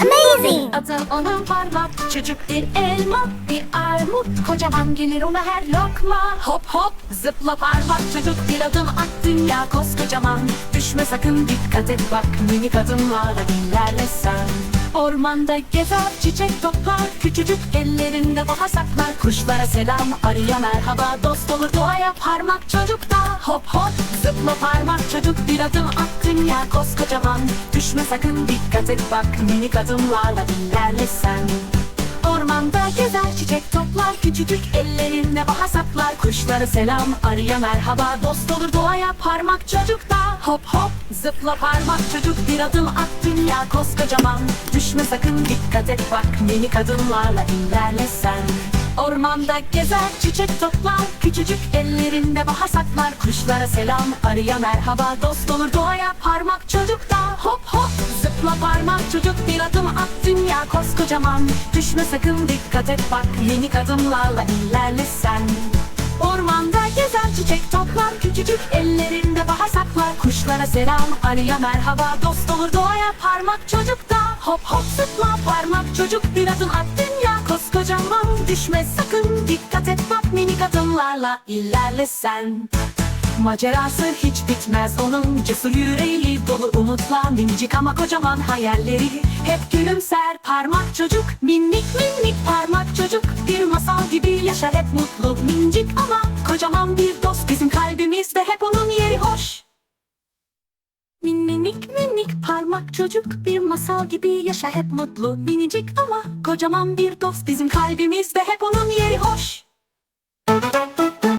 Amazing. Adı onun parmak çocuk bir elma bir armut. Kocaman gelir ona her lokma. Hop hop zıpla parmak çocuk bir adım at dünya koskocaman. Düşme sakın dikkat et. Bak minik adımlarla ilerle sen Ormanda gezer çiçek toplar Küçücük ellerinde bahar saklar. Kuşlara selam arıya merhaba Dost olur doğaya parmak çocukta Hop hop. Zıpla parmak çocuk Bir adım at dünya koskocaman. Düşme sakın dikkat et bak Minik adımlarla ilerle sen Ormanda gezer çiçek toplar Küçücük ellerinde bahar saklar. Kuşlara selam arıya merhaba Dost olur doğaya parmak çocukta Hop hop. Zıpla parmak çocuk Bir adım at dünya koskocaman sakın dikkat et bak Minik adımlarla ilerle sen Ormanda gezer çiçek toplar Küçücük ellerinde bahar saklar. Kuşlara selam arıya merhaba Dost olur doğaya parmak çocukta Hop hop zıpla parmak çocuk Bir adım at dünya koskocaman. Düşme sakın dikkat et bak Minik adımlarla ilerle sen Ormanda gezer çiçek toplar Küçücük ellerinde bahar saklar. Kuşlara selam arıya merhaba Dost olur doğaya parmak çocukta Hop hop zıpla parmak çocuk Bir adım at dünya koskocaman Düşme sakın dikkat et. Bak minik adımlarla ilerle sen. Macerası hiç bitmez onun Cesur yüreği dolu umutla Minicik ama kocaman hayalleri. Hep gülümser parmak çocuk Minik minik parmak çocuk. Bir masal gibi yaşar hep mutlu Minicik ama kocaman bir dost. Bizim Minik minik parmak çocuk Bir masal gibi yaşar hep mutlu Minicik ama kocaman bir dost. Bizim kalbimizde hep onun yeri hoş